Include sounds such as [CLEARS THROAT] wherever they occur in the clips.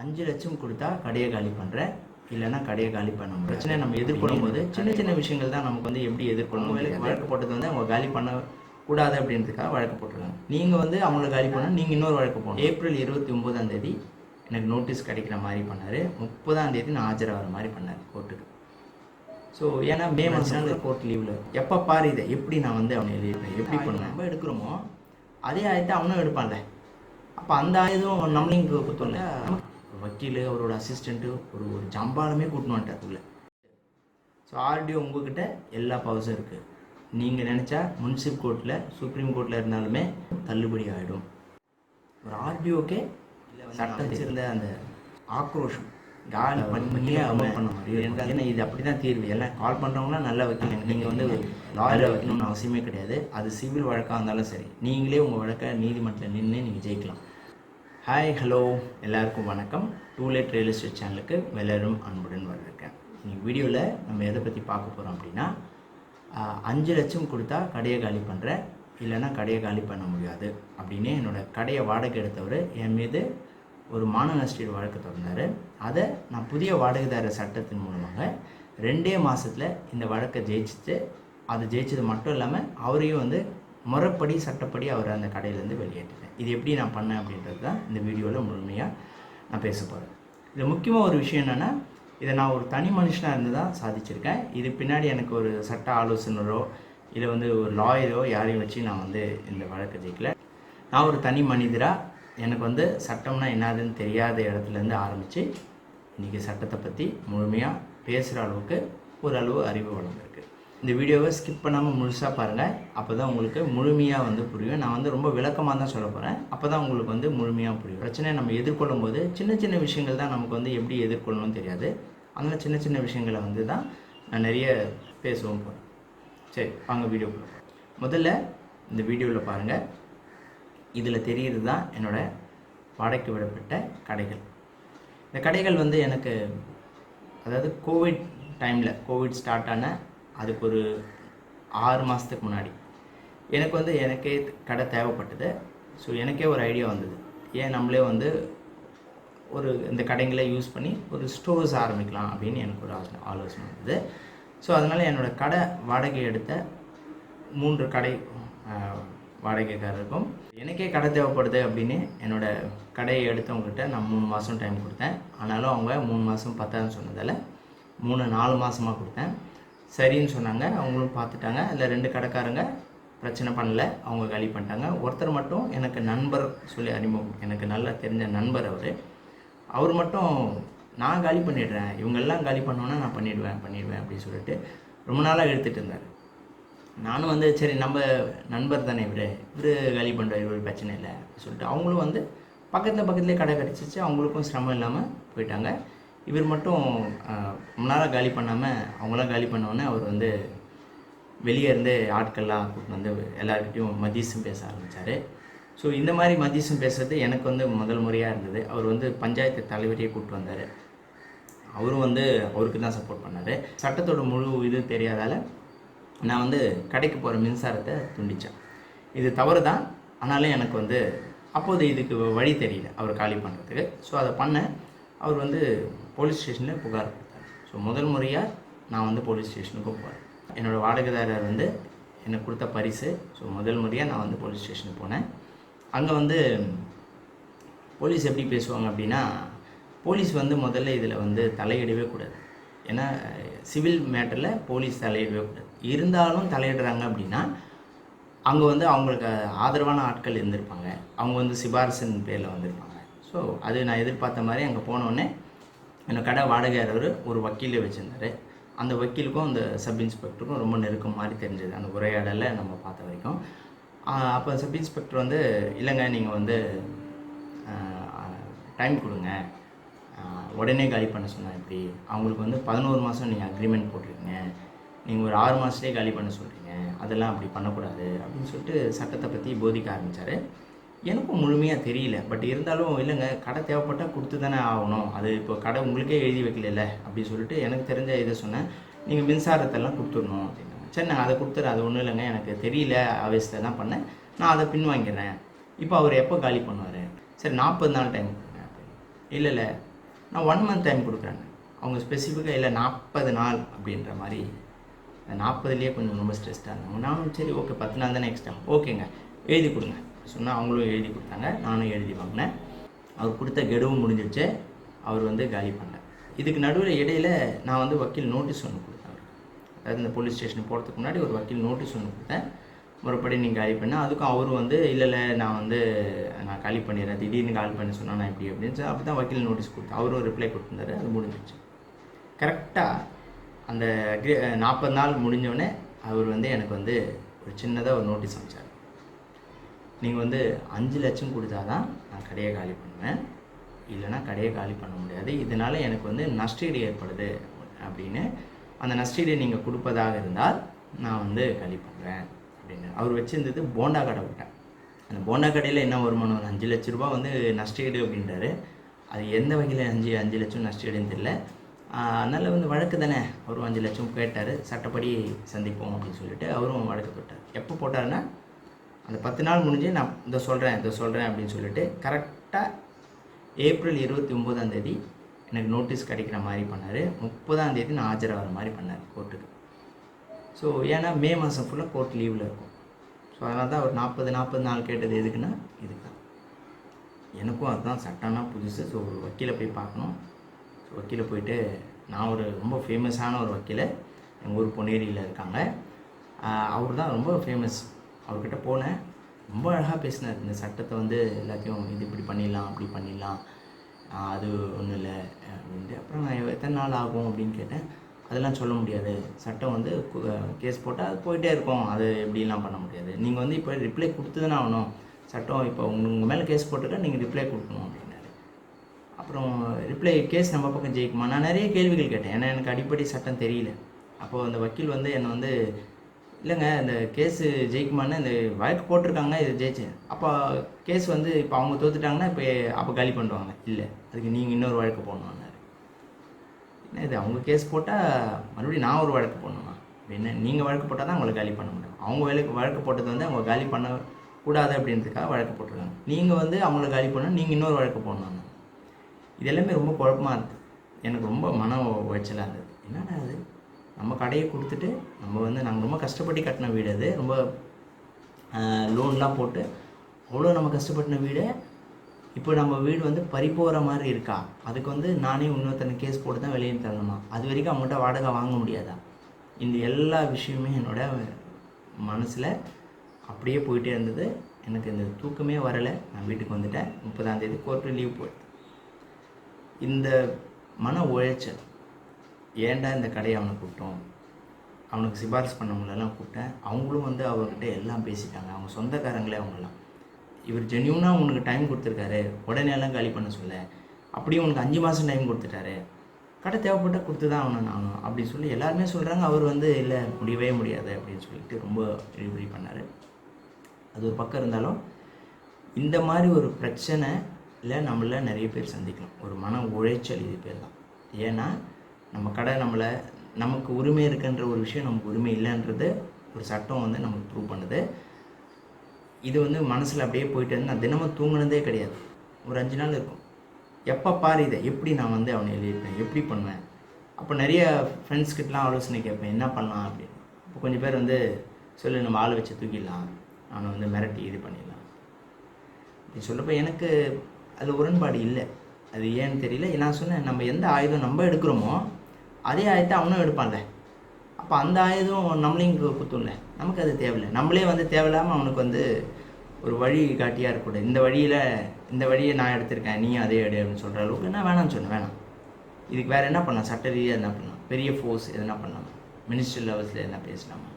அஞ்சு லட்சம் கொடுத்தா கடையை காலி பண்ணுறேன் இல்லைன்னா கடையை காலி பண்ண முடியும் பிரச்சனை நம்ம எதிர்கொள்ளும் போது சின்ன சின்ன விஷயங்கள் தான் நமக்கு வந்து எப்படி எதிர்கொள்ளணும் வேலைக்கு வழக்கு போட்டது வந்து அவங்க காலி பண்ண கூடாது அப்படின்றதுக்காக வழக்கு போட்டுருக்காங்க. நீங்கள் வந்து அவங்கள காலி பண்ணால் நீங்கள் இன்னொரு வழக்கு போகணும் ஏப்ரல் இருபத்தி ஒம்போதாம் தேதி எனக்கு நோட்டீஸ் கிடைக்கிற மாதிரி பண்ணார். முப்பதாம் தேதி நான் ஆஜராகிற மாதிரி பண்ணார் கோர்ட்டுக்கு. ஸோ ஏன்னா மே மாதம் அந்த கோர்ட் லீவில் எப்போ பாரு இதை. எப்படி நான் வந்து அவனை எழுதிருப்பேன் எப்படி பண்ணுவேன்? நம்ம எடுக்கிறோமோ? அதே ஆயத்தை அவனும் எடுப்பான்ல. அப்போ அந்த ஆயுதம் நம்மளையும் குத்தோம்ல. வக்கீல் அவரோட அசிஸ்டண்ட்டு ஒரு ஒரு ஜம்பாலுமே கூட்டின்னு வந்துட்டாருக்குள்ள ஸோ ஆர்டிஓ உங்ககிட்ட எல்லா பவர்ஸும் இருக்குது நீங்கள் நினச்சா முன்சிப் கோர்ட்டில் சுப்ரீம் கோர்ட்டில் இருந்தாலுமே தள்ளுபடி ஆகிடும் ஒரு ஆர்டிஓக்கே சட்டம் வச்சிருந்த அந்த ஆக்ரோஷம் காலி பண்ணியே அமல் பண்ண முடியும் ஏன்னா இது அப்படி தான் தீர்வு. எல்லாம் கால் பண்ணுறவங்களாம் நல்லா வைக்கல நீங்கள் வந்து லாயரை வைக்கணும்னு அவசியமே கிடையாது. அது சிவில் வழக்காக இருந்தாலும் சரி. நீங்களே உங்கள் வழக்கை நீதிமன்றத்தில் நின்று நீங்கள் ஜெயிக்கலாம். ஹாய் ஹலோ எல்லாருக்கும் வணக்கம். டூ லேட் ரியல் எஸ்டேட் சேனலுக்கு வெள்ளரும் அன்புடன் வரவேற்கேன் இன்னைக்கு வீடியோவில் நம்ம எதை பற்றி பார்க்க போகிறோம் அப்படின்னா அஞ்சு லட்சம் கொடுத்தா கடையை காலி பண்ணுறேன் இல்லைன்னா கடையை காலி பண்ண முடியாது அப்படின்னு என்னோட கடையை வாடகை எடுத்தவர் என் மீது ஒரு மான நஷ்டீடு வழக்கு தொடர்ந்தார். அதை நான் புதிய வாடகைதாரர் சட்டத்தின் மூலமாக ரெண்டே மாதத்தில் இந்த வழக்கை ஜெயிச்சுட்டு அதை ஜெயிச்சது மட்டும் இல்லாமல் அவரையும் வந்து முறைப்படி சட்டப்படி அவர் அந்த கடையிலேருந்து வெளியேற்றிட்டேன் இது எப்படி நான் பண்ணேன் அப்படின்றது தான் இந்த வீடியோவில் முழுமையாக நான் பேச போகிறேன் இது முக்கியமாக ஒரு விஷயம் என்னென்னா இதை நான் ஒரு தனி மனுஷனாக இருந்து தான் சாதிச்சிருக்கேன். இது பின்னாடி எனக்கு ஒரு சட்ட ஆலோசனரோ இல்லை வந்து ஒரு லாயரோ யாரையும் வச்சு நான் வந்து இந்த வழக்கு ஜெயிக்கல. நான் ஒரு தனி மனிதராக எனக்கு வந்து சட்டம்னா என்னதுன்னு தெரியாத இடத்துலேருந்து ஆரம்பித்து இன்றைக்கி சட்டத்தை பற்றி முழுமையாக பேசுகிற அளவுக்கு ஓரளவு அறிவு வளர்ந்துருக்கு. இந்த வீடியோவை ஸ்கிப் பண்ணாமல் முழுசாக பாருங்கள் அப்போ தான் உங்களுக்கு முழுமையாக வந்து புரியும். நான் வந்து ரொம்ப விளக்கமாக தான் சொல்ல போகிறேன் அப்போ தான் உங்களுக்கு வந்து முழுமையாக புரியும். பிரச்சனையை நம்ம எதிர்கொள்ளும் போது சின்ன சின்ன விஷயங்கள் தான் நமக்கு வந்து எப்படி எதிர்கொள்ளணும்னு தெரியாது. அதனால் சின்ன சின்ன விஷயங்களை வந்து தான் நான் நிறைய பேசுவோம் போகிறேன் சரி வாங்க வீடியோ முதல்ல இந்த வீடியோவில் பாருங்கள் இதில் தெரிகிறது தான் என்னோடய வாடகைக்கு விடப்பட்ட கடைகள். இந்த கடைகள் வந்து எனக்கு அதாவது கோவிட் டைமில் கோவிட் ஸ்டார்ட் ஆன அதுக்கு ஒரு ஆறு மாதத்துக்கு முன்னாடி. எனக்கு வந்து எனக்கே கடை தேவைப்பட்டது. ஸோ எனக்கே ஒரு ஐடியா வந்தது. ஏன் நம்மளே வந்து ஒரு இந்த கடைங்களை யூஸ் பண்ணி ஒரு ஸ்டோர்ஸ் ஆரம்பிக்கலாம் அப்படின்னு எனக்கு ஒரு ஆலோசனை ஆலோசனை வந்தது. ஸோ அதனால் என்னோடய கடை வாடகை எடுத்த மூன்று கடை வாடகைக்காரருக்கும் எனக்கே கடை தேவைப்படுது அப்படின்னு என்னோட கடையை எடுத்தவங்ககிட்ட நான் மூணு மாதம் டைம் கொடுத்தேன். ஆனாலும் அவங்க மூணு மாதம் பத்தாதுன்னு சொன்னதால் மூணு நாலு மாதமாக கொடுத்தேன். சரின்னு சொன்னாங்க. அவங்களும் பார்த்துட்டாங்க. அதில் ரெண்டு கடைக்காரங்க பிரச்சனை பண்ணல. அவங்க காலி பண்ணிட்டாங்க. ஒருத்தர் மட்டும் எனக்கு நண்பர் சொல்லி அறிமுகம் எனக்கு நல்லா தெரிஞ்ச நண்பர் அவர். அவர் மட்டும் நான் காலி பண்ணிடுறேன். இவங்கெல்லாம் காலி பண்ணோன்னா நான் பண்ணிடுவேன் பண்ணிடுவேன் அப்படின்னு சொல்லிட்டு ரொம்ப நாளாக எடுத்துகிட்டு இருந்தார். நானும் வந்து சரி நம்ம நண்பர் தானே இவர்? இவர் காலி பண்ணுறாரு இவர் பிரச்சனை இல்லை அப்படின்னு சொல்லிட்டு அவங்களும் வந்து பக்கத்தில் பக்கத்துலேயே கடை கிடச்சிச்சு அவங்களுக்கும் சிரமம் இல்லாமல் போயிட்டாங்க. இவர் மட்டும் முன்னால் காலி பண்ணாமல் அவங்களாம் காலி பண்ணோடனே அவர் வந்து வெளியே இருந்து ஆட்கள்லாம் கூப்பிட்டு வந்து எல்லார்கிட்டையும் மதியசும் பேச ஆரம்பித்தார் ஸோ இந்த மாதிரி மதியசும் பேசுறது எனக்கு வந்து முதல் முறையாக இருந்தது. அவர் வந்து பஞ்சாயத்து தலைவரையே கூப்பிட்டு வந்தார். அவரும் வந்து அவருக்கு தான் சப்போர்ட் பண்ணார். சட்டத்தோட முழு இது தெரியாதால் நான் வந்து கடைக்கு போகிற மின்சாரத்தை துண்டித்தேன் இது தவறு தான் ஆனாலும் எனக்கு வந்து அப்போது இதுக்கு வழி தெரியல அவர் காலி பண்ணுறதுக்கு ஸோ அதை பண்ணேன். அவர் வந்து போலீஸ் ஸ்டேஷனில் புகார் கொடுத்தேன் ஸோ முதல் முறையாக நான் வந்து போலீஸ் ஸ்டேஷனுக்கு போகிறேன் என்னோடய வாடகைதாரர் வந்து எனக்கு கொடுத்த பரிசு. ஸோ முதல் முறையாக நான் வந்து போலீஸ் ஸ்டேஷனுக்கு போனேன். அங்கே வந்து போலீஸ் எப்படி பேசுவாங்க அப்படின்னா போலீஸ் வந்து முதல்ல இதில் வந்து தலையிடவே கூடாது. ஏன்னா சிவில் மேட்டரில் போலீஸ் தலையிடவே கூடாது. இருந்தாலும் தலையிடுறாங்க அப்படின்னா அங்கே வந்து அவங்களுக்கு ஆதரவான ஆட்கள் இருந்திருப்பாங்க. அவங்க வந்து சிபாரிசின் பேரில் வந்திருப்பாங்க. ஸோ அது நான் எதிர்பார்த்த மாதிரி அங்கே போனோடனே என்னோட கடை வாடகையாளர் ஒரு வக்கீலே வச்சுருந்தாரு. அந்த வக்கீலுக்கும் அந்த சப் இன்ஸ்பெக்டருக்கும் ரொம்ப நெருக்கம் மாதிரி தெரிஞ்சது. அந்த உரையாடலை நம்ம பார்த்த வரைக்கும். அப்போ சப் இன்ஸ்பெக்டர் வந்து இல்லைங்க நீங்கள் வந்து டைம் கொடுங்க. உடனே காலி பண்ண சொன்னால் எப்படி? அவங்களுக்கு வந்து பதினோரு மாதம் நீங்கள் அக்ரிமெண்ட் போட்டிருக்கீங்க. நீங்கள் ஒரு ஆறு மாதத்துலேயே காலி பண்ண சொல்கிறீங்க அதெல்லாம் அப்படி பண்ணக்கூடாது. அப்படின்னு சொல்லிட்டு சட்டத்தை பற்றி போதிக்க ஆரம்பித்தார் எனக்கும் முழுமையாக தெரியல. பட் இருந்தாலும் இல்லைங்க கடை தேவைப்பட்டால் கொடுத்து தானே ஆகணும். அது இப்போ கடை உங்களுக்கே எழுதி வைக்கல அப்படின்னு சொல்லிட்டு எனக்கு தெரிஞ்ச இதை சொன்னேன். நீங்கள் மின்சாரத்தெல்லாம் கொடுத்துடணும் அப்படின்னாங்க சரி நான் அதை கொடுத்துரு அது ஒன்றும் இல்லைங்க எனக்கு தெரியல அவசியத்தை தான் பண்ணேன். நான் அதை பின்வாங்கிறேன் இப்போ அவர் எப்போ காலி பண்ணுவார்? சரி நாற்பது நாள் டைம் கொடுங்க இல்லை இல்லை நான் ஒன் மந்த் டைம் கொடுக்குறேன். அவங்க ஸ்பெசிஃபிக்காக இல்லை நாற்பது நாள் அப்படின்ற மாதிரி. நாற்பதுலேயே கொஞ்சம் ரொம்ப ஸ்ட்ரெஸ்டாக இருந்தாங்க. நானும் சரி ஓகே பத்து நாள் தானே எக்ஸ்ட்ரா ஓகேங்க எழுதி கொடுங்க. சொன்னால் அவங்களும் எழுதி கொடுத்தாங்க. நானும் எழுதி வாங்கினேன். அவர் கொடுத்த கெடுவும் முடிஞ்சிருச்சு. அவர் வந்து காலி பண்ணேன் இதுக்கு நடுவில் இடையில நான் வந்து வக்கீல் நோட்டீஸ் ஒன்று கொடுத்தேன் அவருக்கு. அதாவது இந்த போலீஸ் ஸ்டேஷன் போகிறதுக்கு முன்னாடி ஒரு வக்கீல் நோட்டீஸ் ஒன்று கொடுத்தேன். முறைப்படி நீங்கள் காலி பண்ண அதுக்கும் அவரும் வந்து இல்லை இல்லை நான் வந்து நான் காலி பண்ணிடுறேன். திடீர்னு காலி பண்ணி சொன்னால் நான் இப்படி அப்படின்னு சொல்லி அப்படி தான் வக்கீல் நோட்டீஸ் கொடுத்தேன். அவரும் ரிப்ளை கொடுத்துருந்தாரு. அது முடிஞ்சிச்சு கரெக்டாக அந்த நாற்பது நாள் முடிஞ்சோடனே அவர் வந்து எனக்கு வந்து ஒரு சின்னதாக ஒரு நோட்டீஸ் அமைச்சார் நீங்கள் வந்து அஞ்சு லட்சம் கொடுத்தா தான் நான் கடையை காலி பண்ணுவேன். இல்லைன்னா கடையை காலி பண்ண முடியாது. இதனால் எனக்கு வந்து நஷ்டீடு ஏற்படுது அப்படின்னு அந்த நஷ்டீடு நீங்கள் கொடுப்பதாக இருந்தால் நான் வந்து காலி பண்ணுறேன் அப்படின்னு. அவர் வச்சுருந்தது போண்டா கடை விட்டேன் அந்த போண்டா கடையில் என்ன வருமானம்? ஒரு அஞ்சு லட்ச ரூபா வந்து நஷ்டீடு அப்படின்றாரு. அது எந்த வகையில் அஞ்சு அஞ்சு லட்சம் நஷ்டீடுன்னு தெரியல. அதனால் வந்து வழக்கு தானே. அவரும் அஞ்சு லட்சம் கேட்டார். சட்டப்படி சந்திப்போம் அப்படின்னு சொல்லிட்டு அவரும் வழக்கு போட்டார் எப்போ போட்டாருன்னா அந்த பத்து நாள் முடிஞ்சு நான் இதை சொல்கிறேன் இதை சொல்கிறேன் அப்படின்னு சொல்லிட்டு கரெக்டாக ஏப்ரல் இருபத்தி ஒம்போதாம் தேதி எனக்கு நோட்டீஸ் கிடைக்கிற மாதிரி பண்ணார். முப்பதாம் தேதி நான் ஆஜராகிற மாதிரி பண்ணார் கோர்ட்டுக்கு. ஸோ ஏன்னா மே மாதம் ஃபுல்லாக கோர்ட் லீவில் இருக்கும். ஸோ அதனால் தான் ஒரு நாற்பது நாற்பது நாள் கேட்டது எதுக்குன்னா இதுக்கு தான் எனக்கும் அதுதான் சட்டம்னா புதுசு. ஸோ ஒரு வக்கீலை போய் பார்க்கணும். ஸோ வக்கீலை போயிட்டு நான் ஒரு ரொம்ப ஃபேமஸான ஒரு வக்கீலை எங்கள் ஊர் பொன்னேரியில் இருக்காங்க. அவர் தான் ரொம்ப ஃபேமஸ் அவர்கிட்ட போனேன். ரொம்ப அழகாக பேசினார். இந்த சட்டத்தை வந்து எல்லாத்தையும் இது இப்படி பண்ணிடலாம் அப்படி பண்ணிடலாம். அது ஒன்றும் இல்லை அப்படின்ட்டு. அப்புறம் நான் எத்தனை நாள் ஆகும் அப்படின்னு கேட்டேன். அதெல்லாம் சொல்ல முடியாது. சட்டம் வந்து கேஸ் போட்டால் அது போயிட்டே இருக்கும். அது எப்படிலாம் பண்ண முடியாது. நீங்கள் வந்து இப்போ ரிப்ளை கொடுத்து தானே ஆகணும். சட்டம் இப்போ உங்கள் மேலே கேஸ் போட்டிருக்கா நீங்கள் ரிப்ளை கொடுக்கணும் அப்படின்னாரு. அப்புறம் ரிப்ளை கேஸ் நம்ம பக்கம் ஜெயிக்குமா? நான் நிறைய கேள்விகள் கேட்டேன். ஏன்னா எனக்கு அடிப்படை சட்டம் தெரியல. அப்போது அந்த வக்கீல் வந்து என்னை வந்து இல்லைங்க இந்த கேஸு ஜெயிக்குமான்னு இந்த வழக்கு போட்டிருக்காங்க இது ஜெயிச்சேன் அப்போ கேஸ் வந்து இப்போ அவங்க தோத்துட்டாங்கன்னா இப்போ அப்போ காலி பண்ணுவாங்க இல்லை அதுக்கு நீங்கள் இன்னொரு வழக்கு போடணுன்னாரு என்ன இது அவங்க கேஸ் போட்டால் மறுபடியும் நான் ஒரு வழக்கு போடணுமா? என்ன நீங்கள் வழக்கு போட்டால் தான் அவங்களை காலி பண்ண முடியும். அவங்க வேலைக்கு வழக்கு போட்டது வந்து அவங்க காலி பண்ண கூடாது அப்படின்றதுக்காக வழக்கு போட்டிருக்காங்க. நீங்கள் வந்து அவங்கள காலி பண்ணால் நீங்கள் இன்னொரு வழக்கு போடணும் இது எல்லாமே ரொம்ப குழப்பமாக இருந்தது எனக்கு ரொம்ப மன உளைச்சலாக இருந்தது என்னடா அது நம்ம கடையை கொடுத்துட்டு நம்ம வந்து நாங்கள் ரொம்ப கஷ்டப்பட்டு கட்டின வீடு அது. ரொம்ப லோன்லாம் போட்டு அவ்வளோ நம்ம கஷ்டப்பட்டின வீடு. இப்போ நம்ம வீடு வந்து பறி போகிற மாதிரி இருக்கா? அதுக்கு வந்து நானே இன்னொருத்தனை கேஸ் போட்டு தான் வெளியே தரணுமா? அது வரைக்கும் அவங்ககிட்ட வாடகை வாங்க முடியாதா? இந்த எல்லா விஷயமே என்னோடய மனசில் அப்படியே போயிட்டே இருந்தது. எனக்கு இந்த தூக்கமே வரலை. நான் வீட்டுக்கு வந்துட்டேன். முப்பதாம் தேதி கோர்ட்டு லீவ் போயிட்டேன். இந்த மன உழைச்சல் ஏன்டா இந்த கடையை அவனை கூப்பிட்டோம்? அவனுக்கு சிபாரிசு பண்ணவங்களெல்லாம் கூப்பிட்டேன். அவங்களும் வந்து அவர்கிட்ட எல்லாம் பேசிட்டாங்க. அவங்க சொந்தக்காரங்களே அவங்கெல்லாம். இவர் ஜென்யூனாக உனக்கு டைம் கொடுத்துருக்காரு. உடனே எல்லாம் காலி பண்ண சொல்ல. அப்படியே உனக்கு அஞ்சு மாதம் டைம் கொடுத்துட்டாரு. கடை தேவைப்பட்டால் கொடுத்து தான் அவனை நானும் அப்படின்னு சொல்லி எல்லாருமே சொல்கிறாங்க அவர் வந்து இல்லை முடியவே முடியாது அப்படின்னு சொல்லிட்டு ரொம்ப டெலிவரி பண்ணார். அது ஒரு பக்கம் இருந்தாலும் இந்த மாதிரி ஒரு பிரச்சனையில் நம்மள நிறைய பேர் சந்திக்கலாம். ஒரு மன உழைச்சல் இது பேர் தான் ஏன்னா நம்ம கடை நம்மளை நமக்கு உரிமை இருக்குன்ற ஒரு விஷயம் நமக்கு உரிமை இல்லைன்றது ஒரு சட்டம் வந்து நமக்கு ப்ரூவ் பண்ணுது. இது வந்து மனசில் அப்படியே போயிட்டு வந்து நான் தினமும் தூங்கினதே கிடையாது. ஒரு அஞ்சு நாள் இருக்கும். எப்போ பாரு இதை? எப்படி நான் வந்து அவனை எழுதியிருப்பேன் எப்படி பண்ணுவேன்? அப்போ நிறைய ஃப்ரெண்ட்ஸ் கிட்டலாம் ஆலோசனை கேட்பேன். என்ன பண்ணலாம் அப்படின்னு. இப்போ கொஞ்சம் பேர் வந்து சொல்லு நம்ம ஆள் வச்சு தூக்கிடலாம். அவனை வந்து மிரட்டி இது பண்ணிடலாம். அப்படி சொல்லப்போ எனக்கு அது உடன்பாடு இல்லை. அது ஏன்னு தெரியல. நான் சொன்னேன் நம்ம எந்த ஆயுதம் நம்ம எடுக்கிறோமோ அதே ஆயத்தை அவனும் எடுப்பான்ல. அப்போ அந்த ஆயுதம் நம்மளையும் குத்தும்ல. நமக்கு அது தேவையில்லை. நம்மளே வந்து தேவையில்லாமல் அவனுக்கு வந்து ஒரு வழி காட்டியாக இருக்கக்கூடாது இந்த வழியில் இந்த வழியை நான் எடுத்திருக்கேன் நீயும் அதே எடு அப்படின்னு சொல்கிற அளவுக்கு என்ன வேணாம்னு சொன்னேன் வேணாம். இதுக்கு வேறு என்ன பண்ணலாம்? சட்ட ரீதியாக என்ன பண்ணலாம்? பெரிய ஃபோர்ஸ் எதனா பண்ணலாம்? மினிஸ்ட்ரி லெவல்ஸில் என்ன பேசலாமா?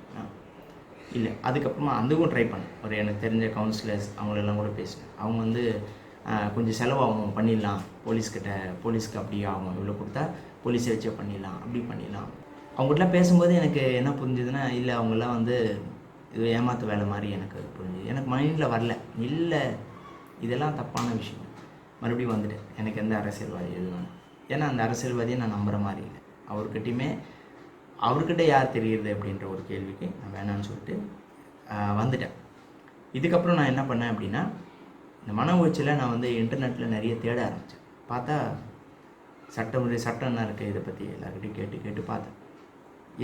இல்லை. அதுக்கப்புறமா அதுக்கும் ட்ரை பண்ணேன். ஒரு எனக்கு தெரிஞ்ச கவுன்சிலர்ஸ் அவங்களெல்லாம் கூட பேசினேன். அவங்க வந்து கொஞ்சம் செலவாகும் பண்ணிடலாம். போலீஸ்கிட்ட போலீஸ்க்கு அப்படி ஆகும். இவ்வளோ கொடுத்தா போலீஸை வச்சே பண்ணிடலாம் அப்படி பண்ணிடலாம். அவங்ககிட்டலாம் பேசும்போது எனக்கு என்ன புரிஞ்சுதுன்னா இல்லை அவங்களாம் வந்து இது ஏமாத்து வேலை மாதிரி எனக்கு புரிஞ்சுது. எனக்கு மைண்டில் வரல. இல்லை இதெல்லாம் தப்பான விஷயம். மறுபடியும் வந்துட்டேன். எனக்கு எந்த அரசியல்வாதி எதுவும் ஏன்னா அந்த அரசியல்வாதியை நான் நம்புகிற மாதிரி இல்லை. அவர்கிட்டையுமே அவர்கிட்ட யார் தெரியுது அப்படின்ற ஒரு கேள்விக்கு நான் வேணான்னு சொல்லிட்டு வந்துட்டேன். இதுக்கப்புறம் நான் என்ன பண்ணேன் அப்படின்னா இந்த மன உச்சியில் நான் வந்து இன்டர்நெட்டில் நிறைய தேட ஆரம்பித்தேன் பார்த்தா சட்டமுறை சட்டம் என்ன இருக்குது இதை பற்றி எல்லாருக்கிட்டையும் கேட்டு கேட்டு பார்த்தேன்.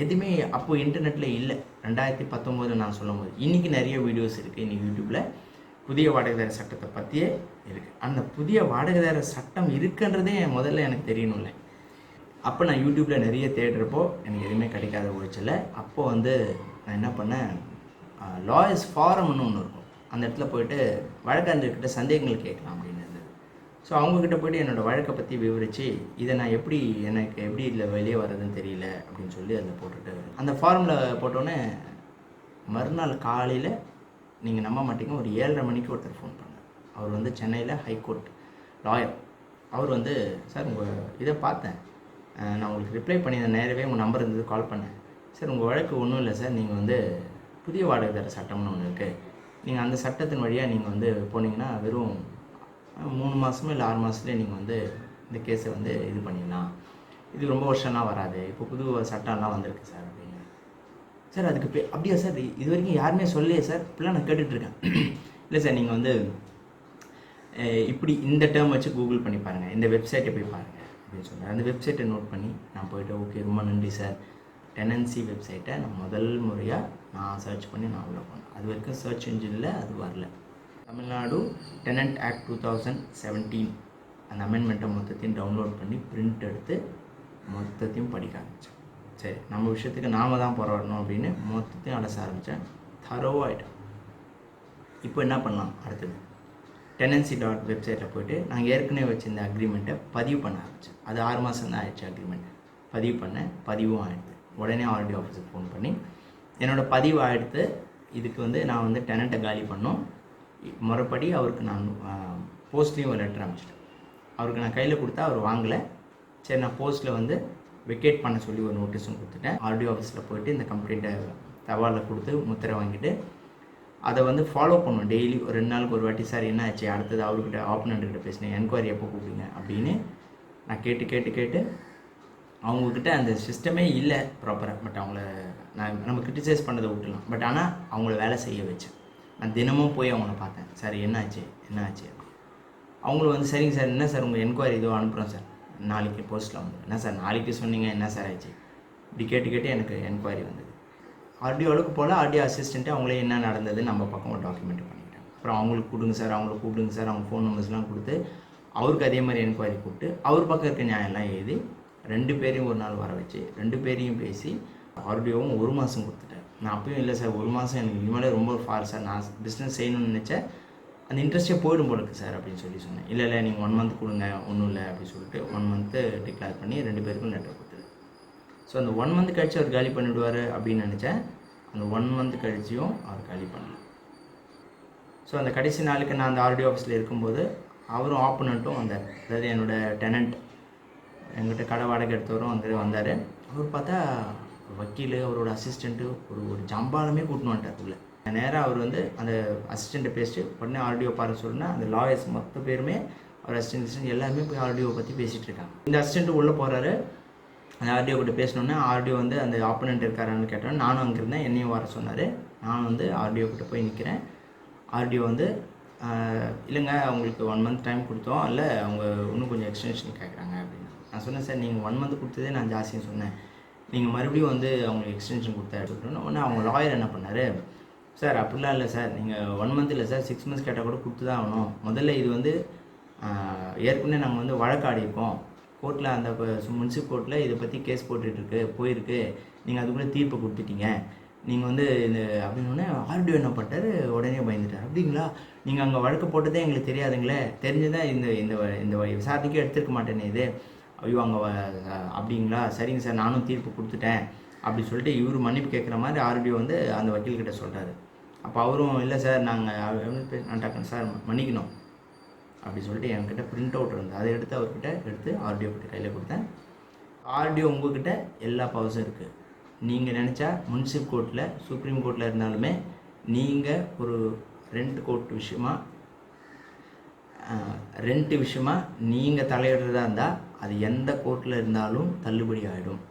எதுவுமே அப்போது இன்டர்நெட்டில் இல்லை. ரெண்டாயிரத்தி பத்தொம்போது நான் சொல்லும் போது இன்றைக்கி நிறைய வீடியோஸ் இருக்குது இன்றைக்கி யூடியூப்பில் புதிய வாடகைதார சட்டத்தை பற்றியே இருக்குது அந்த புதிய வாடகைதார சட்டம் இருக்குன்றதே முதல்ல எனக்கு தெரியணும்ல. அப்போ நான் யூடியூப்பில் நிறைய தேடுறப்போ எனக்கு எதுவுமே கிடைக்காத உழைச்சல அப்போது வந்து நான் என்ன பண்ணேன்? லாயர்ஸ் ஃபாரம்னு ஒன்று இருக்கும். அந்த இடத்துல போயிட்டு வழக்கறிஞர்கிட்ட சந்தேகங்கள் கேட்கலாம் அப்படின்னு ஸோ அவங்கக்கிட்ட போயிட்டு என்னோடய வழக்கை பற்றி விவரித்து இதை நான் எப்படி எனக்கு எப்படி இதில் வெளியே வர்றதுன்னு தெரியல அப்படின்னு சொல்லி அதில் போட்டுட்டு அந்த ஃபார்மில் போட்டோன்னே மறுநாள் காலையில் நீங்கள் நம்ப மாட்டீங்க. ஒரு ஏழரை மணிக்கு ஒருத்தர் ஃபோன் பண்ணார். அவர் வந்து சென்னையில் ஹைகோர்ட் லாயர் அவர் வந்து சார் உங்கள் இதை பார்த்தேன். நான் உங்களுக்கு ரிப்ளை பண்ணியிருந்தேன் நேரவே உங்கள் நம்பர் இருந்தது கால் பண்ணேன். சார் உங்கள் வழக்கு ஒன்றும் இல்லை சார். நீங்கள் வந்து புதிய வாடகைதார சட்டம்னு ஒன்று இருக்குது நீங்கள் அந்த சட்டத்தின் வழியாக நீங்கள் வந்து போனீங்கன்னா வெறும் மூணு மாதமோ இல்லை ஆறு மாதத்துலேயே நீங்கள் வந்து இந்த கேஸை வந்து இது பண்ணிடலாம். இது ரொம்ப வருஷம்லாம் வராது. இப்போ புது சட்டம்லாம் வந்திருக்கு சார் அப்படின்னு. சார் அதுக்கு பே அப்படியா சார்? இது வரைக்கும் யாருமே சொல்லலையே சார்? இப்படிலாம் நான் கேட்டுட்ருக்கேன் [CLEARS THROAT] இல்லை சார் நீங்கள் வந்து இப்படி இந்த டேர்ம் வச்சு கூகுள் பண்ணி பாருங்கள் இந்த வெப்சைட்டை போய் பாருங்கள் அப்படின்னு சொன்னார் அந்த வெப்சைட்டை நோட் பண்ணி நான் போயிட்டு ஓகே ரொம்ப நன்றி சார். டெனன்சி வெப்சைட்டை நான் முதல் முறையாக நான் சர்ச் பண்ணி நான் உள்ள போனேன். அது வரைக்கும் சர்ச் இன்ஜினில் அது வரல. Tamil Nadu tenant act two thousand seventeen அந்த அமெண்ட்மெண்ட்டை மொத்தத்தையும் டவுன்லோட் பண்ணி பிரிண்ட் எடுத்து மொத்தத்தையும் படிக்க ஆரம்பித்தேன் சரி நம்ம விஷயத்துக்கு நாம் தான் போராடணும் அப்படின்னு மொத்தத்தையும் அலச ஆரம்பித்தேன் தரோவாயிட்டேன் இப்போ என்ன பண்ணலாம்? அடுத்தது. டெனன்சி டாட் வெப்சைட்டில் போய்ட்டு நாங்கள் ஏற்கனவே வச்சுருந்த அக்ரிமெண்ட்டை பதிவு பண்ண ஆரம்பித்தேன் அது ஆறு மாதம் தான் ஆயிடுச்சு அக்ரிமெண்ட் பதிவு பண்ணேன் பதிவும் ஆகிடுது உடனே ஆர்டி ஆஃபீஸுக்கு ஃபோன் பண்ணி என்னோடய பதிவு ஆகிடுத்து இதுக்கு வந்து நான் வந்து டெனண்ட்டை காலி பண்ணோம். முறைப்படி அவருக்கு நான் போஸ்ட்லேயும் ஒரு லெட்டர் அனுப்பிச்சிட்டேன். அவருக்கு நான் கையில் கொடுத்தா அவர் வாங்கலை. சரி நான் போஸ்ட்டில் வந்து வெக்கேட் பண்ண சொல்லி ஒரு நோட்டீஸும் கொடுத்துட்டேன். ஆர்டிஓ ஆஃபீஸில் போயிட்டு இந்த கம்ப்ளைண்ட்டை தபாலில் கொடுத்து முத்திரை வாங்கிட்டு அதை வந்து ஃபாலோ பண்ணும் டெய்லி ஒரு ரெண்டு நாளுக்கு ஒரு வாட்டி சார் என்ன ஆச்சு? அடுத்தது அவர்கிட்ட ஆப்பனண்ட்டுக்கிட்ட பேசினேன். என்கொயரி எப்போ கூப்பிடுங்க அப்படின்னு நான் கேட்டு கேட்டு கேட்டு அவங்கக்கிட்ட அந்த சிஸ்டமே இல்லை ப்ராப்பராக பட் அவங்கள நான் நம்ம கிரிட்டிசைஸ் பண்ணதை விட்டுலாம் பட் ஆனால் அவங்கள வேலை செய்ய வச்சேன். நான் தினமும் போய் அவங்கள பார்த்தேன். சார் என்னாச்சு? என்னாச்சு? அவங்களும் வந்து சரிங்க சார். என்ன சார் உங்கள் என்கொயரி இதோ அனுப்புகிறோம் சார். நாளைக்கு போஸ்ட்டில் வந்து. என்ன சார்? நாளைக்கு சொன்னீங்க. என்ன சார் ஆச்சு இப்படி கேட்டு கேட்டு எனக்கு என்கொயரி வந்தது. ஆர்டிஓவுக்கு போல் ஆர்டிஓ அசிஸ்டண்ட்டு அவங்களே என்ன நடந்தது நம்ம பக்கம் ஒரு டாக்குமெண்ட் பண்ணிக்கிட்டாங்க. அப்புறம் அவங்களுக்கு கொடுங்க சார் அவங்களுக்கு கூப்பிடுங்க சார் அவங்க ஃபோன் நம்பர்ஸ்லாம் கொடுத்து அவருக்கு அதே மாதிரி என்கொயரி கூப்பிட்டு அவர் பக்கம் இருக்க நியாயம்லாம் எழுதி ரெண்டு பேரையும் ஒரு நாள் வர வச்சு ரெண்டு பேரையும் பேசி ஆர்டிஓவும் ஒரு மாதம் கொடுத்துட்டேன் நான் அப்பயும் இல்லை சார். ஒரு மாதம் எனக்கு இனிமேலே ரொம்ப ஃபார் சார். நான் பிஸ்னஸ் செய்யணும்னு நினச்சேன். அந்த இன்ட்ரெஸ்ட்டே போயிடும் போல இருக்கு சார் அப்படின்னு சொல்லி சொன்னேன். இல்லை இல்லை நீங்கள் ஒன் மந்த் கொடுங்க. ஒன்றும் இல்லை அப்படின்னு சொல்லிட்டு ஒன் மந்த்து டிக்ளேர் பண்ணி ரெண்டு பேருக்கும் லெட்டர் கொடுத்துரு ஸோ அந்த ஒன் மந்த் கழிச்சு அவர் காலி பண்ணிவிடுவார் அப்படின்னு நினச்சேன். அந்த ஒன் மந்த் கழிச்சியும் அவர் காலி பண்ணல. ஸோ அந்த கடைசி நாளுக்கு நான் அந்த ஆர்டி ஆஃபீஸில் இருக்கும்போது அவரும் ஆப்பனண்ட்டும் வந்தார். அதாவது என்னோட டெனண்ட் எங்கிட்ட கடை வாடகை எடுத்தவரும் வந்து வந்தார். அவர் பார்த்தா வக்கீல் அவரோட அசிஸ்டண்ட்டு ஒரு ஒரு ஜம்பாலுமே கூட்டின்னு வந்துட்டார் நேராக அவர் வந்து அந்த அசிஸ்டண்ட்டை பேசிட்டு உடனே ஆர்டிஓ பாரு சொன்னா அந்த லாயர்ஸ் மொத்த பேருமே அவர் அசிஸ்டன்ட் அசிஸ்டன்ட் எல்லாருமே போய் ஆர்டிஓ பற்றி பேசிகிட்டு இருக்காங்க. இந்த அசிஸ்டண்ட்டு உள்ளே போகிறாரு அந்த ஆர்டிஓ கிட்ட பேசினோன்னே ஆர்டிஓ வந்து அந்த ஆப்பனண்ட் இருக்காரான்னு கேட்டோம் நானும் அங்கே இருந்தேன் என்னையும் வர சொன்னார். நான் வந்து ஆர்டிஓ கிட்ட போய் நிற்கிறேன் ஆர்டிஓ வந்து இல்லைங்க அவங்களுக்கு ஒன் மந்த் டைம் கொடுத்தோம். இல்லை அவங்க இன்னும் கொஞ்சம் எக்ஸ்டென்ஷன் கேட்குறாங்க அப்படின்னு. நான் சொன்னேன் சார் நீங்கள் ஒன் மந்த் கொடுத்ததே நான் ஜாஸ்தியும் சொன்னேன். நீங்கள் மறுபடியும் வந்து அவங்களுக்கு எக்ஸ்டென்ஷன் கொடுத்தா எடுத்துக்கணும் உடனே அவங்க லாயர் என்ன பண்ணார்? சார் அப்படிலாம் இல்லை சார். நீங்கள் ஒன் மந்த் இல்லை சார். சிக்ஸ் மந்த்ஸ் கேட்டால் கூட கொடுத்து தான் ஆகணும். முதல்ல இது வந்து ஏற்கனவே நாங்கள் வந்து வழக்காடியிருக்கோம் கோர்ட்டில் அந்த முன்சிப் கோர்ட்டில் இதை பற்றி கேஸ் போட்டுட்ருக்கு போயிருக்கு. நீங்கள் அதுக்குள்ளே தீர்ப்பு கொடுத்துட்டீங்க. நீங்கள் வந்து இந்த அப்படின்னோடனே ஆர்டிஓ என்ன பண்ணிட்டார்? உடனே பயந்துட்டார். அப்படிங்களா? நீங்கள் அங்கே வழக்கு போட்டதே எங்களுக்கு தெரியாதுங்களே. தெரிஞ்சுதான் இந்த இந்த வ- இந்த வ- விசாரணைக்கே எடுத்துருக்க மாட்டேனே இது. ஐயோ அங்கே அப்படிங்களா? சரிங்க சார் நானும் தீர்ப்பு கொடுத்துட்டேன். அப்படி சொல்லிட்டு இவர் மன்னிப்பு கேட்குற மாதிரி ஆர்பிஓ வந்து அந்த வக்கீல்கிட்ட சொல்கிறாரு அப்போ அவரும் இல்லை சார் நாங்கள் நான் டக்குன்னு சார் மன்னிக்கணும். அப்படி சொல்லிட்டு என்கிட்ட பிரிண்ட் அவுட் இருந்தது. அதை எடுத்து அவர்கிட்ட எடுத்து ஆர்டிஓ கிட்ட கையில் கொடுத்தேன். ஆர்டிஓ உங்ககிட்ட எல்லா பவர்ஸும் இருக்குது நீங்கள் நினச்சா முன்சிப் கோர்ட்டில் சுப்ரீம் கோர்ட்டில் இருந்தாலுமே நீங்கள் ஒரு ரெண்ட் கோர்ட் விஷயமா ரெண்ட் விஷயமா நீங்கள் தலையிடுறதா இருந்தால் அது எந்த கோர்ட்டில் இருந்தாலும் தள்ளுபடி ஆகிடும்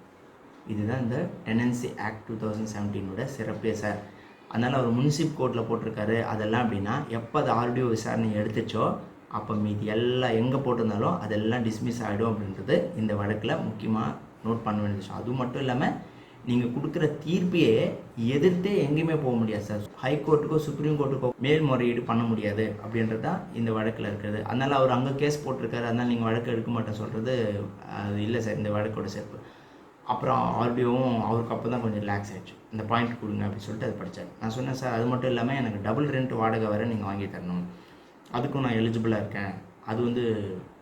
இதுதான் இந்த டெனன்சி ஆக்ட் டூ தௌசண்ட் செவன்டீனோட சிறப்பே சார் அதனால் அவர் முன்சிப் கோர்ட்டில் போட்டிருக்காரு. அதெல்லாம் அப்படின்னா எப்போ அது ஆர்டிஓ விசாரணை எடுத்துச்சோ அப்போ மீதி எல்லாம் எங்கே போட்டிருந்தாலும் அதெல்லாம் டிஸ்மிஸ் ஆகிடும் அப்படின்றது இந்த வழக்கில் முக்கியமாக நோட் பண்ண வேண்டிய விஷயம். அது மட்டும் இல்லாமல் நீங்கள் கொடுக்குற தீர்ப்பையே எதிர்த்தே எங்கேயுமே போக முடியாது சார். ஹைகோர்ட்டுக்கோ சுப்ரீம் கோர்ட்டுக்கோ மேல்முறையீடு பண்ண முடியாது அப்படின்றது தான் இந்த வழக்கில் இருக்கிறது. அதனால் அவர் அங்கே கேஸ் போட்டிருக்காரு அதனால் நீங்கள் வழக்கு எடுக்க மாட்டேன் சொல்கிறது அது இல்லை சார் இந்த வழக்கோட சேர்ப்பு. அப்புறம் ஆர்டிஓவும் அவருக்கு அப்போ தான் கொஞ்சம் ரிலாக்ஸ் ஆயிடுச்சு. இந்த பாயிண்ட் கொடுங்க அப்படின்னு சொல்லிட்டு அது படித்தார் நான் சொன்னேன் சார் அது மட்டும் இல்லாமல் எனக்கு டபுள் ரெண்ட் வாடகை வர நீங்கள் வாங்கி தரணும். அதுக்கும் நான் எலிஜிபிளாக இருக்கேன். அது வந்து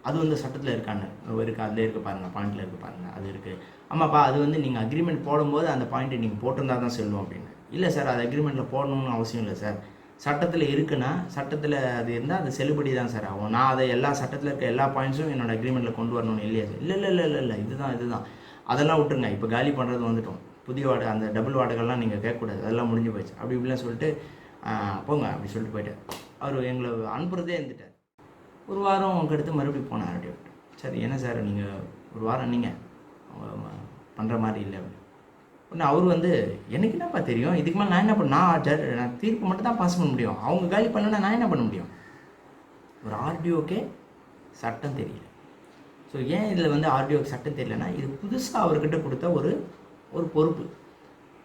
அது வந்து சட்டத்தில் இருக்கான்னு இருக்கு அதில் இருக்க பாருங்கள் பாயிண்டில் இருக்க பாருங்கள் அது இருக்குது ஆமாப்பா அது வந்து நீங்கள் அக்ரிமெண்ட் போடும்போது அந்த பாயிண்ட்டை நீங்கள் போட்டிருந்தா தான் செல்லும் அப்படின்னு. இல்லை சார் அது அக்ரிமெண்ட்டில் போடணும்னு அவசியம் இல்லை சார். சட்டத்தில் இருக்குன்னா சட்டத்தில் அது இருந்தால் அது செல்லுபடி தான் சார் ஆகும். நான் அதை எல்லா சட்டத்தில் இருக்க எல்லா பாயிண்ட்ஸும் என்னோட அக்ரிமெண்ட்டில் கொண்டு வரணும்னு இல்லையா சார்? இல்லை இல்லை இல்லை இல்லை இல்லை இதுதான் இதுதான். அதெல்லாம் விட்டுருங்க. இப்போ காலி பண்ணுறது வந்துட்டோம். புதிய வாடகை அந்த டபுள் வாடகைலாம் நீங்கள் கேட்கக்கூடாது. அதெல்லாம் முடிஞ்சு போச்சு. அப்படி இப்படிலாம் சொல்லிட்டு போங்க அப்படி சொல்லிட்டு போயிட்டார். அவர் எங்களை அனுப்புறதே இருந்துட்டார். ஒரு வாரம் கடுத்து மறுபடியும் போனார் அப்படி சரி என்ன சார் நீங்கள் ஒரு வாரம் நீங்கள் பண்ணுற மாதிரி இல்லை. ஒன்று அவர் வந்து எனக்கு என்னப்பா தெரியும்? இதுக்கு மேலே நான் என்ன பண்ண நான் ஜ- நான் தீர்ப்பு மட்டும் தான் பாஸ் பண்ண முடியும். அவங்க காலி பண்ணலன்னா நான் என்ன பண்ண முடியும்? ஒரு ஆர்டிஓக்கே சட்டம் தெரியல. ஸோ ஏன் இதில் வந்து ஆர்டிஓக்கு சட்டம் தெரியலனா இது புதுசாக அவர்கிட்ட கொடுத்த ஒரு ஒரு பொறுப்பு.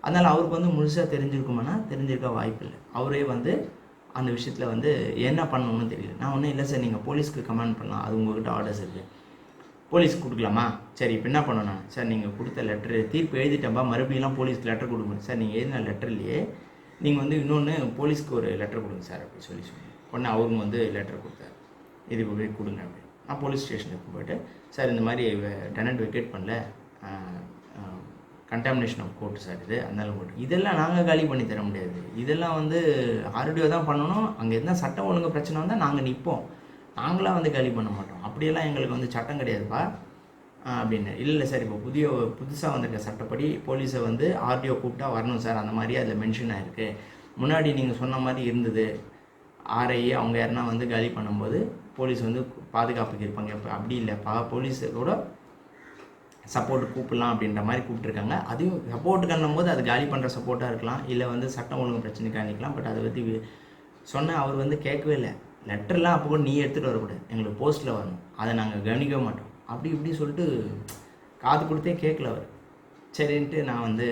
அதனால் அவருக்கு வந்து முழுசாக தெரிஞ்சிருக்குமானா தெரிஞ்சிருக்க வாய்ப்பில்லை அவரே வந்து அந்த விஷயத்தில் வந்து என்ன பண்ணணும்னு தெரியல. நான் ஒன்றும் இல்லை சார் நீங்கள் போலீஸ்க்கு கமெண்ட் பண்ணலாம். அது உங்கள்கிட்ட ஆர்டர்ஸ் இருக்குது போலீஸ்க்கு கொடுக்கலாமா? சரி இப்போ என்ன பண்ணணும்? சார் நீங்கள் கொடுத்த லெட்ரு தீர்ப்பு எழுதிட்டப்பா மறுபடியும் போலீஸ்க்கு லெட்டர் கொடுங்க. சார் நீங்கள் எழுதின லெட்டர்லையே நீங்கள் வந்து இன்னொன்று போலீஸ்க்கு ஒரு லெட்டர் கொடுங்க சார் அப்படி சொல்லி சொன்னேன் உடனே அவருங்க வந்து லெட்டர் கொடுத்தாரு. இது போய் கொடுங்க அப்படின்னு. நான் போலீஸ் ஸ்டேஷனுக்கு போயிட்டு சார் இந்த மாதிரி டெனண்ட் வெக்கேட் பண்ணல. கண்டாமினேஷன் ஆஃப் கோர்ட் சார் இது. அதனால கோர்ட் இதெல்லாம் நாங்கள் காலி பண்ணி தர முடியாது. இதெல்லாம் வந்து ஆர்டிஓ தான் பண்ணணும். அங்கே எதுனா சட்டம் ஒழுங்கு பிரச்சனை வந்தால் நாங்கள் நிற்போம் நாங்களாம் வந்து காலி பண்ண மாட்டோம். அப்படியெல்லாம் எங்களுக்கு வந்து சட்டம் கிடையாதுப்பா. அப்படின்னு. இல்லை இல்லை சார் இப்போ புதிய புதுசாக வந்திருக்க சட்டப்படி போலீஸை வந்து ஆர்டிஓ கூப்பிட்டா வரணும் சார். அந்த மாதிரி அதில் மென்ஷன் ஆயிருக்கு. முன்னாடி நீங்கள் சொன்ன மாதிரி இருந்தது. ஆர்ஐ அவங்க யாருன்னா வந்து காலி பண்ணும்போது போலீஸ் வந்து பாதுகாப்புக்கு இருப்பாங்க. இப்போ அப்படி இல்லைப்பா போலீஸோட சப்போர்ட் கூப்பிடலாம் அப்படின்ற மாதிரி கூப்பிட்ருக்காங்க அதையும் சப்போர்ட் போது அது காலி பண்ணுற சப்போர்ட்டாக இருக்கலாம். இல்லை வந்து சட்டம் ஒழுங்கு பிரச்சனைக்காக காணிக்கலாம் பட் அதை பற்றி சொன்ன அவர் வந்து கேட்கவே இல்லை. லெட்டர்லாம் அப்போ கூட நீ எடுத்துகிட்டு வரக்கூடாது. எங்களுக்கு போஸ்ட்டில் வரணும். அதை நாங்கள் கவனிக்க மாட்டோம். அப்படி இப்படி சொல்லிட்டு காது கொடுத்தே கேட்கல அவர். சரின்ட்டு நான் வந்து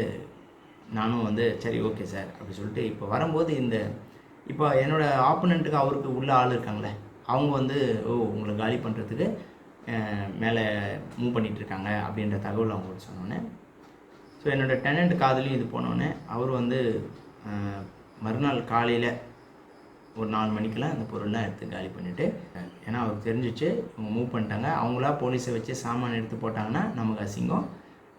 நானும் வந்து சரி ஓகே சார் அப்படி சொல்லிட்டு இப்போ வரும்போது இந்த இப்போ என்னோட ஆப்போனண்ட்டுக்கு அவருக்கு உள்ள ஆள் இருக்காங்களே அவங்க வந்து ஓ உங்களை காலி பண்ணுறதுக்கு மேலே மூவ் பண்ணிகிட்ருக்காங்க இருக்காங்க அப்படின்ற தகவல் அவங்களுக்கு சொன்னோன்னே ஸோ என்னோட டெனண்ட் காதலையும் இது போனோடனே அவர் வந்து மறுநாள் காலையில் ஒரு நாலு மணிக்கெலாம் அந்த பொருள்லாம் எடுத்து காலி பண்ணிவிட்டு ஏன்னா அவருக்கு தெரிஞ்சிச்சு இவங்க மூவ் பண்ணிட்டாங்க. அவங்களா போலீஸை வச்சு சாமான் எடுத்து போட்டாங்கன்னா நமக்கு அசிங்கம்.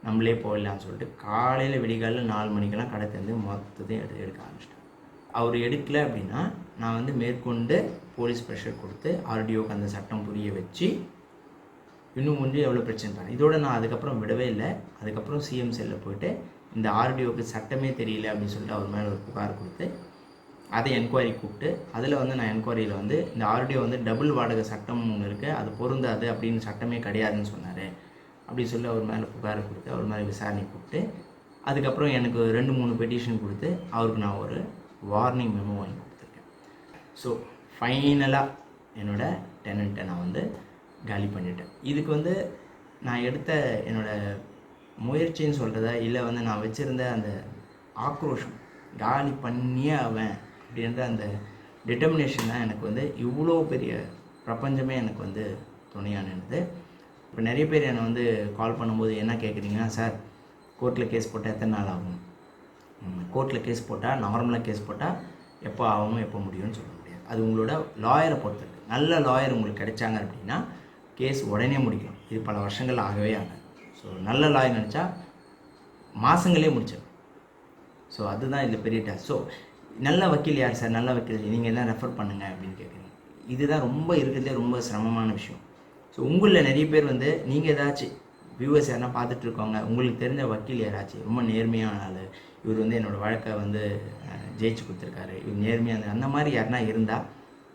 நம்மளே போயிடலாம்னு சொல்லிட்டு காலையில் விடிகாலையில் நாலு மணிக்கெல்லாம் கடை திறந்து மொத்தத்தையும் எடுத்து எடுக்க ஆரம்பிச்சிட்டேன் அவர் எடுக்கல அப்படின்னா நான் வந்து மேற்கொண்டு போலீஸ் ப்ரெஷர் கொடுத்து ஆர்டிஓக்கு அந்த சட்டம் புரிய வச்சு இன்னும் கொஞ்சம் எவ்வளோ பிரச்சனை பண்ணேன் இதோட நான் அதுக்கப்புறம் விடவே இல்லை. அதுக்கப்புறம் சிஎம் செல்லில் போயிட்டு இந்த ஆர்டிஓக்கு சட்டமே தெரியல அப்படின்னு சொல்லிட்டு அவர் மேலே ஒரு புகார் கொடுத்து அதை என்கொயரி கூப்பிட்டு அதில் வந்து நான் என்கொயரியில் வந்து இந்த ஆர்டிஓ வந்து டபுள் வாடகை சட்டம் ஒன்று இருக்குது அது பொருந்தாது அப்படின்னு சட்டமே கிடையாதுன்னு சொன்னார். அப்படி சொல்லி அவர் மேலே புகார் கொடுத்து அவர் மேலே விசாரணை கூப்பிட்டு அதுக்கப்புறம் எனக்கு ரெண்டு மூணு பெட்டிஷன் கொடுத்து அவருக்கு நான் ஒரு வார்னிங் மெமோ வாங்கி கொடுத்துருக்கேன். ஸோ ஃபைனலாக என்னோட டெனண்ட்டை நான் வந்து காலி பண்ணிட்டேன். இதுக்கு வந்து நான் எடுத்த என்னோடய முயற்சின்னு சொல்கிறத இல்லை வந்து நான் வச்சுருந்த அந்த ஆக்ரோஷம் காலி பண்ணியே அவன் அப்படின்ற அந்த டிட்டர்மினேஷன் தான் எனக்கு வந்து இவ்வளோ பெரிய பிரபஞ்சமே எனக்கு வந்து துணையாக நின்றுது இப்போ நிறைய பேர் என்னை வந்து கால் பண்ணும்போது என்ன கேட்குறீங்கன்னா சார் கோர்ட்டில் கேஸ் போட்டால் எத்தனை நாள் ஆகும்? கோர்ட்டில் கேஸ் போட்டால் நார்மலாக கேஸ் போட்டால் எப்போ ஆகும் எப்போ முடியும்னு சொல்ல முடியாது. அது உங்களோட லாயரை பொறுத்தது. நல்ல லாயர் உங்களுக்கு கிடைச்சாங்க அப்படின்னா கேஸ் உடனே முடிக்கலாம் இது பல வருஷங்கள் ஆகவே ஆகாது. ஸோ நல்ல லாயர் நினச்சா மாதங்களே முடிச்சிடும் ஸோ அதுதான் இதில் பெரிய டாஸ்க் ஸோ நல்ல வக்கீல் யார் சார்? நல்ல வக்கீல். நீங்கள் என்ன ரெஃபர் பண்ணுங்கள் அப்படின்னு கேட்குறீங்க இதுதான் ரொம்ப இருக்கிறதுலே ரொம்ப சிரமமான விஷயம். ஸோ உங்களில் நிறைய பேர் வந்து நீங்கள் ஏதாச்சும் வியூவர்ஸ் யாருன்னா பார்த்துட்டு இருக்கவங்க உங்களுக்கு தெரிஞ்ச வக்கீல் யாராச்சும் ரொம்ப நேர்மையான ஆள் இவர் வந்து என்னோடய வழக்கை வந்து ஜெயிச்சு கொடுத்துருக்காரு. இவர் நேர்மையான அந்த மாதிரி யாருனா இருந்தால்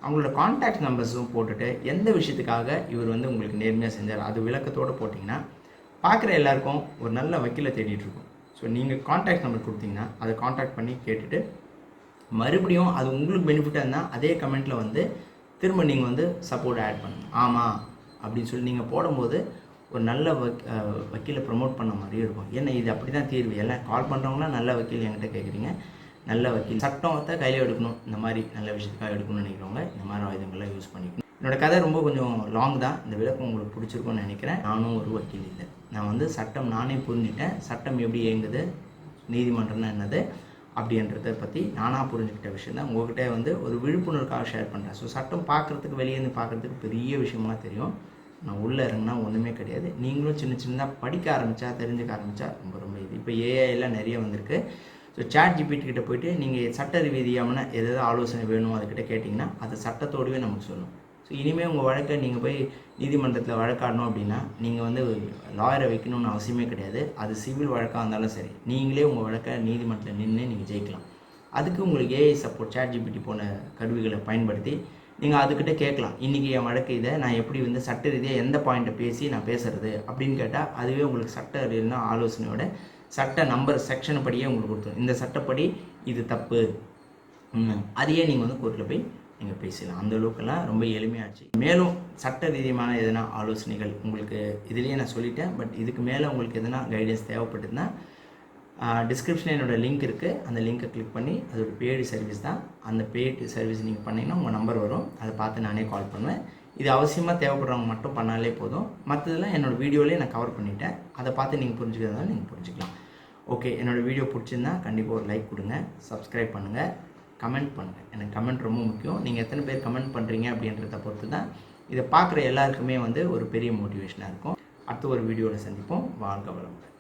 அவங்களோட காண்டாக்ட் நம்பர்ஸும் போட்டுட்டு எந்த விஷயத்துக்காக இவர் வந்து உங்களுக்கு நேர்மையாக செஞ்சார் அது விளக்கத்தோடு போட்டிங்கன்னா பார்க்குற எல்லாருக்கும் ஒரு நல்ல வக்கீலை தேடிட்டுருக்கோம் ஸோ நீங்கள் காண்டாக்ட் நம்பர் கொடுத்தீங்கன்னா அதை காண்டாக்ட் பண்ணி கேட்டுட்டு மறுபடியும் அது உங்களுக்கு பெனிஃபிட்டாக இருந்தால் அதே கமெண்ட்டில் வந்து திரும்ப நீங்கள் வந்து சப்போர்ட் ஆட் பண்ணுங்க. ஆமாம் அப்படின்னு சொல்லி நீங்கள் போடும்போது ஒரு நல்ல வக் வக்கீலை ப்ரமோட் பண்ண மாதிரியும் இருக்கும். ஏன்னா இது அப்படி தான் தீர்வு. எல்லாம் கால் பண்ணுறவங்களாம் நல்ல வக்கீல் என்கிட்ட கேட்குறீங்க நல்ல வக்கீல். சட்டத்தை கையில் எடுக்கணும். இந்த மாதிரி நல்ல விஷயத்துக்காக எடுக்கணும்னு நினைக்கிறவங்க இந்த மாதிரி ஆயுதங்கள்லாம் யூஸ் பண்ணிக்கணும். என்னோட கதை ரொம்ப கொஞ்சம் லாங் தான். இந்த விளக்கம் உங்களுக்கு பிடிச்சிருக்கும்னு நினைக்கிறேன். நானும் ஒரு வக்கீல் இல்லை. நான் வந்து சட்டம் நானே புரிஞ்சுட்டேன். சட்டம் எப்படி இயங்குது? நீதிமன்றம்னா என்னது? அப்படின்றத பற்றி நானாக புரிஞ்சுக்கிட்ட விஷயம் தான் உங்கள்கிட்ட வந்து ஒரு விழிப்புணர்வுக்காக ஷேர் பண்ணுறேன் ஸோ சட்டம் பார்க்குறதுக்கு வெளியே இருந்து பார்க்குறதுக்கு பெரிய விஷயமா தெரியும். நான் உள்ளே இறங்கினா ஒன்றுமே கிடையாது. நீங்களும் சின்ன சின்னதாக படிக்க ஆரம்பித்தா தெரிஞ்சுக்க ஆரம்பித்தா ரொம்ப ரொம்ப இது இப்போ ஏஐலாம் நிறைய வந்திருக்கு. ஸோ சாட் ஜிபிடி கிட்ட போயிட்டு நீங்கள் சட்ட ரீதியான எதாவது ஆலோசனை வேணும் அதுக்கிட்ட கேட்டிங்கன்னா அது சட்டத்தோடவே நமக்கு சொல்லும். ஸோ இனிமேல் உங்கள் வழக்கை நீங்கள் போய் நீதிமன்றத்தில் வழக்காடணும் அப்படின்னா நீங்கள் வந்து லாயரை வைக்கணும்னு அவசியமே கிடையாது. அது சிவில் வழக்காக இருந்தாலும் சரி நீங்களே உங்கள் வழக்கை நீதிமன்றத்தில் நின்று நீங்கள் ஜெயிக்கலாம். அதுக்கு உங்களுக்கு ஏஐ சப்போர்ட் சேட் ஜிபிடி போன கருவிகளை பயன்படுத்தி நீங்கள் அதுக்கிட்ட கேட்கலாம். இன்றைக்கி என் வழக்கு இதை நான் எப்படி வந்து சட்ட ரீதியாக எந்த பாயிண்ட்டை பேசி நான் பேசுகிறது அப்படின்னு கேட்டால் அதுவே உங்களுக்கு சட்ட ரீதியான ஆலோசனையோட சட்ட நம்பர் செக்ஷன் படியே உங்களுக்கு கொடுத்துரும். இந்த சட்டப்படி இது தப்பு. அதையே நீங்கள் வந்து கோர்ட்டில் போய் நீங்கள் பேசலாம். அந்த அளவுக்கெல்லாம் ரொம்ப எளிமையாச்சு. மேலும் சட்ட ரீதியமான எதனா ஆலோசனைகள் உங்களுக்கு இதுலேயே நான் சொல்லிட்டேன். பட் இதுக்கு மேலே உங்களுக்கு எதனா கைடன்ஸ் தேவைப்பட்டதுன்னா டிஸ்கிரிப்ஷனில் என்னோடய லிங்க் இருக்குது அந்த லிங்க்கை கிளிக் பண்ணி அது ஒரு பேய்டு சர்வீஸ் தான். அந்த பேடு சர்வீஸ் நீங்கள் பண்ணிங்கன்னா உங்கள் நம்பர் வரும். அதை பார்த்து நானே கால் பண்ணுவேன். இது அவசியமாக தேவைப்படுறவங்க மட்டும் பண்ணாலே போதும். மற்றதெல்லாம் என்னோட வீடியோலேயே நான் கவர் பண்ணிட்டேன். அதை பார்த்து நீங்கள் புரிஞ்சுக்கிறதால நீங்கள் புரிஞ்சுக்கலாம். ஓகே என்னோடய வீடியோ பிடிச்சிருந்தா கண்டிப்பாக ஒரு லைக் கொடுங்க. சப்ஸ்கிரைப் பண்ணுங்கள் கமெண்ட் பண்ணுங்கள் எனக்கு கமெண்ட் ரொம்ப முக்கியம். நீங்கள் எத்தனை பேர் கமெண்ட் பண்ணுறீங்க அப்படின்றத பொறுத்து தான் இதை பார்க்குற எல்லாருக்குமே வந்து ஒரு பெரிய மோட்டிவேஷனாக இருக்கும். அடுத்த ஒரு வீடியோவில் சந்திப்போம். வாழ்க வளமுடன்.